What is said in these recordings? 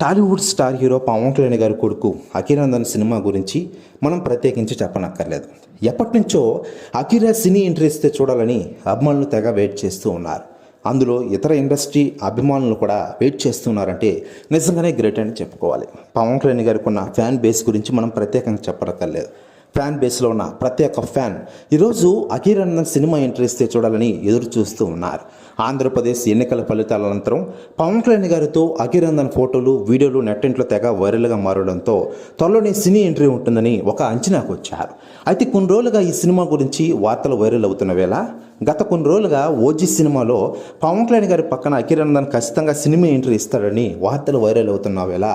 Tollywood star hero Pawan Kalyan గారి కొడుకు Akiranandan cinema గురించి మనం ప్రత్యేకించి చెప్పనక్కర్లేదు. ఎప్పటి నుంచో అఖిరా సినీ ఎంట్రీ చూడాలని అభిమానులు తెగ వెయిట్ చేస్తూ ఉన్నారు. అందులో ఇతర ఇండస్ట్రీ అభిమానులు కూడా వెయిట్ చేస్తున్నారంటే నిజంగానే గ్రేట్ అని చెప్పుకోవాలి. పవన్ కళ్యాణ్ గారికి ఉన్న ఫ్యాన్ బేస్ గురించి మనం ప్రత్యేకంగా చెప్పనక్కర్లేదు. ఫ్యాన్ బేస్లో ఉన్న ప్రతి ఒక్క ఫ్యాన్. ఈరోజు అఖిరానందన్ సినిమా ఎంట్రీ ఇస్తే చూడాలని ఎదురు చూస్తూ ఉన్నారు. ఆంధ్రప్రదేశ్ ఎన్నికల ఫలితాల అనంతరం పవన్ కళ్యాణ్ గారితో అఖిరానందన్ ఫోటోలు వీడియోలు నెట్టింట్లో తెగ వైరల్గా మారడంతో త్వరలోనే సినీ ఎంట్రీ ఉంటుందని ఒక అంచనాకు వచ్చారు. అయితే కొన్ని రోజులుగా ఈ సినిమా గురించి వార్తలు వైరల్ అవుతున్న వేళ గత కొన్ని రోజులుగా ఓజీ సినిమాలో పవన్ కళ్యాణ్ గారి పక్కన అఖిరానందన్ ఖచ్చితంగా సినిమా ఎంట్రీ ఇస్తాడని వార్తలు వైరల్ అవుతున్న వేళ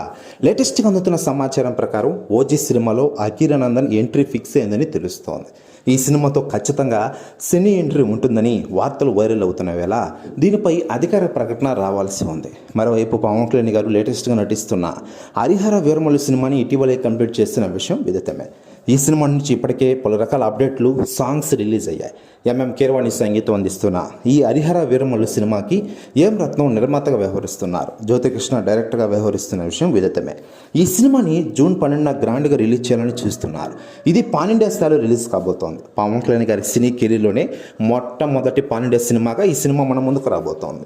లేటెస్ట్గా అందుతున్న సమాచారం ప్రకారం ఓజీ సినిమాలో అఖిరానందన్ ఎంట్రీ ఫిక్స్ అయిందని తెలుస్తోంది. ఈ సినిమాతో ఖచ్చితంగా సినీ ఎంట్రీ ఉంటుందని వార్తలు వైరల్ అవుతున్న వేళ దీనిపై అధికార ప్రకటన రావాల్సి ఉంది. మరోవైపు పవన్ కళ్యాణ్ గారు లేటెస్ట్గా నటిస్తున్న హరిహర వీరమల్లి సినిమాని ఇటీవలే కంప్లీట్ చేసిన విషయం విదితమే. ఈ సినిమా నుంచి ఇప్పటికే పలు రకాల అప్డేట్లు సాంగ్స్ రిలీజ్ అయ్యాయి. ఎంఎం కీరవాణి సంగీతం అందిస్తున్న ఈ హరిహర వీరమల్లు సినిమాకి ఏం రత్నం నిర్మాతగా వ్యవహరిస్తున్నారు? జ్యోతికృష్ణ డైరెక్టర్గా వ్యవహరిస్తున్న విషయం విదితమే. ఈ సినిమాని జూన్ పన్నెండున గ్రాండ్గా రిలీజ్ చేయాలని చూస్తున్నారు. ఇది పానిండియా స్థాయిలో రిలీజ్ కాబోతోంది. పవన్ కళ్యాణ్ గారి సినీ కెరీర్లోనే మొట్టమొదటి పానిండియా సినిమాగా ఈ సినిమా మన ముందుకు రాబోతోంది.